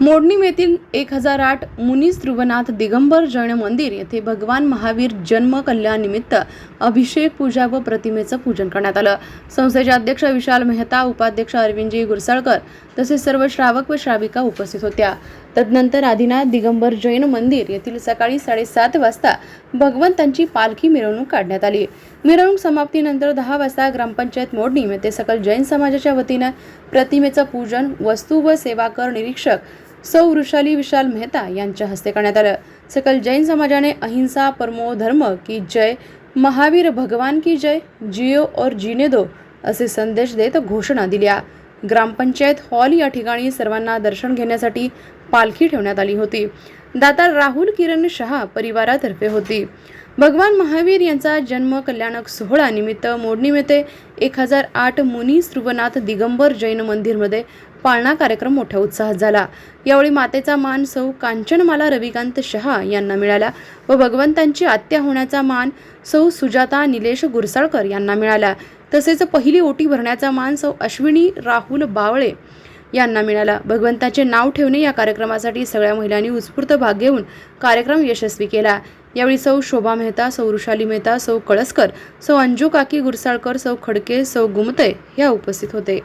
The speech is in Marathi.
मोडणीम येथील एक हजार आठ मुनी ध्रुवनाथ दिगंबर जैन मंदिर येथे भगवान महावीर जन्म कल्याणनिमित्त अभिषेक पूजा व प्रतिमेचं पूजन करण्यात आलं. संस्थेचे अध्यक्ष विशाल मेहता उपाध्यक्ष अरविंदजी गुरसाळकर तसेच सर्व श्रावक व श्राविका उपस्थित होत्या. तदनंतर आदिनाथ दिगंबर जैन मंदिर येथील सकाळी साडेसात वाजता भगवंतांची पालखी मिरवणूक काढण्यात आली. मिरवणूक समाप्तीनंतर दहा वाजता ग्रामपंचायत मोडणीम येथे सकल जैन समाजाच्या वतीनं प्रतिमेचं पूजन वस्तू व सेवा कर निरीक्षक सौ वृषाली विशाल मेहता यांच्या हस्ते करण्यात आलं. सकल जैन समाजाने अहिंसा परमो धर्म की जय महावीर भगवान की जय जियो और जीने दो असे संदेश देत घोषणा दिल्या. ग्रामपंचायत हॉल या ठिकाणी सर्वांना दर्शन घेण्यासाठी पालखी ठेवण्यात आली होती. दाता राहुल किरण शहा परिवारातर्फे होती. भगवान महावीर यांचा जन्म कल्याणक सोहळा निमित्त मोडणी येथे एक हजार आठ मुनी श्रुवनाथ दिगंबर जैन मंदिरमध्ये पाळणा कार्यक्रम मोठ्या उत्साहात झाला. यावेळी मातेचा मान सौ कांचनमाला रविकांत शहा यांना मिळाला व भगवंतांची आत्या होण्याचा मान सौ सुजाता निलेश गुरसाळकर यांना मिळाला. तसेच पहिली ओटी भरण्याचा मान सौ अश्विनी राहुल बावळे यांना मिळाला. भगवंताचे नाव ठेवणे या कार्यक्रमासाठी सगळ्या महिलांनी उत्स्फूर्त भाग घेऊन कार्यक्रम यशस्वी केला. यावेळी सौ शोभा मेहता सौ वृषाली मेहता सौ कळसकर सौ अंजू काकी गुरसाळकर सौ खडके सौ गुमते या उपस्थित होते.